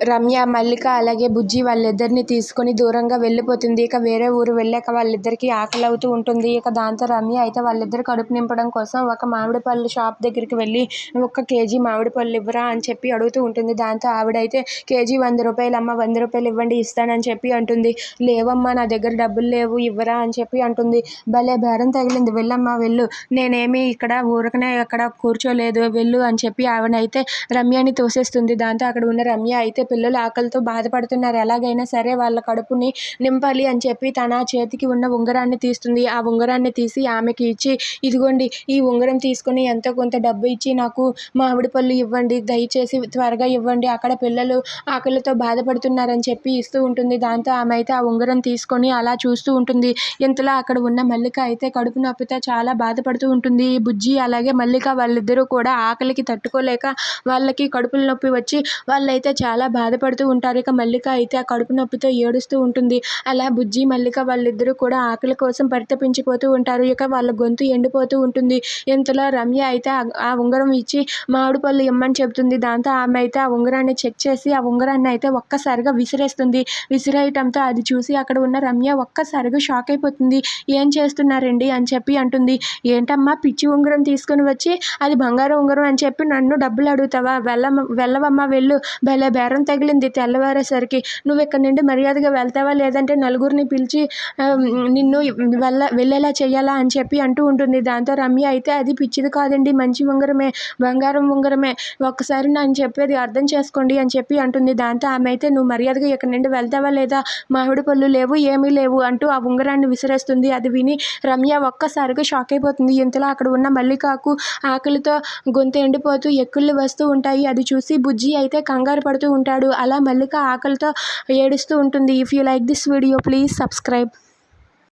రమ్య, మల్లిక అలాగే బుజ్జి వాళ్ళిద్దరిని తీసుకుని దూరంగా వెళ్ళిపోతుంది. ఇక వేరే ఊరు వెళ్ళాక వాళ్ళిద్దరికీ అవుతూ ఉంటుంది. ఇక దాంతో రమ్య అయితే వాళ్ళిద్దరు కడుపు నింపడం కోసం ఒక మామిడి పళ్ళు షాప్ దగ్గరికి వెళ్ళి ఒక కేజీ మామిడి పళ్ళు ఇవ్వరా అని చెప్పి అడుగుతూ ఉంటుంది. దాంతో ఆవిడైతే కేజీ వంద రూపాయలు అమ్మ వంద రూపాయలు ఇవ్వండి ఇస్తానని చెప్పి అంటుంది. లేవమ్మా నా దగ్గర డబ్బులు లేవు ఇవ్వరా అని చెప్పి అంటుంది. భలే బేరం తగిలింది వెళ్ళమ్మా వెళ్ళు నేనేమి ఇక్కడ ఊరకనే అక్కడ కూర్చోలేదు వెళ్ళు అని చెప్పి ఆవిడైతే రమ్యని తోసేస్తుంది. దాంతో అక్కడ ఉన్న రమ్య అయితే పిల్లలు ఆకలితో బాధపడుతున్నారు ఎలాగైనా సరే వాళ్ళ కడుపుని నింపాలి అని చెప్పి తన చేతికి ఉన్న ఉంగరాన్ని తీస్తుంది. ఆ ఉంగరాన్ని తీసి ఆమెకి ఇచ్చి ఇదిగోండి ఈ ఉంగరం తీసుకొని ఎంతో కొంత డబ్బు ఇచ్చి నాకు మామిడి పళ్ళు ఇవ్వండి దయచేసి త్వరగా ఇవ్వండి అక్కడ పిల్లలు ఆకలితో బాధపడుతున్నారని చెప్పి ఇస్తూ ఉంటుంది. దాంతో ఆమె అయితే ఆ ఉంగరం తీసుకొని అలా చూస్తూ ఉంటుంది. ఇంతలో అక్కడ ఉన్న మల్లిక అయితే కడుపు నొప్పితో చాలా బాధపడుతూ ఉంటుంది. బుజ్జి అలాగే మల్లిక వాళ్ళిద్దరూ కూడా ఆకలికి తట్టుకోలేక వాళ్ళకి కడుపుల నొప్పి వచ్చి వాళ్ళైతే చాలా బాధపడుతూ ఉంటారు. ఇక మల్లిక అయితే ఆ కడుపు నొప్పితో ఏడుస్తూ ఉంటుంది. అలా బుజ్జి మల్లిక వాళ్ళిద్దరూ కూడా ఆకలి కోసం పరితపించిపోతూ ఉంటారు. ఇక వాళ్ళ గొంతు ఎండిపోతూ ఉంటుంది. ఇంతలో రమ్య అయితే ఆ- ఉంగరం ఇచ్చి మామిడి పళ్ళు ఇమ్మని చెబుతుంది. దాంతో ఆమె అయితే ఆ ఉంగరాన్ని చెక్ చేసి ఆ ఉంగరాన్ని అయితే ఒక్కసారిగా విసిరేస్తుంది. విసిరేయటంతో అది చూసి అక్కడ ఉన్న రమ్య ఒక్కసారిగా షాక్ అయిపోతుంది. ఏం చేస్తున్నారండి అని చెప్పి అంటుంది. ఏంటమ్మా పిచ్చి ఉంగరం తీసుకుని వచ్చి అది బంగారం ఉంగరం అని చెప్పి నన్ను డబ్బులు అడుగుతావా వెళ్ళ వెళ్ళవమ్మా వెళ్ళు భలే బేరం తగిలింది తెల్లవారేసరికి నువ్వు ఇక్కడ నుండి మర్యాదగా వెళ్తావా లేదంటే నలుగురిని పిలిచి నిన్ను వెళ్ళ వెళ్ళేలా చేయాలా అని చెప్పి అంటూ ఉంటుంది. దాంతో రమ్య అయితే అది పిచ్చిది కాదండి మంచి ఉంగరమే బంగారం ఉంగరమే ఒక్కసారి నేను చెప్పేది అర్థం చేసుకోండి అని చెప్పి అంటుంది. దాంతో ఆమె అయితే నువ్వు మర్యాదగా ఇక్కడ నుండి వెళ్తావా లేదా మామిడి పళ్ళు లేవు ఏమీ లేవు అంటూ ఆ ఉంగరాన్ని విసిరేస్తుంది. అది విని రమ్య ఒక్కసారిగా షాక్ అయిపోతుంది. ఇంతలో అక్కడ ఉన్న మల్లికాకు ఆకలితో గొంతు ఎండిపోతూ ఎక్కుళ్ళు వస్తూ ఉంటాయి. అది చూసి బుజ్జి అయితే కంగారు పడుతూ ఉంటాడు. అలా మల్లిక ఆకలితో ఏడుస్తూ ఉంటుంది. If you like this video please subscribe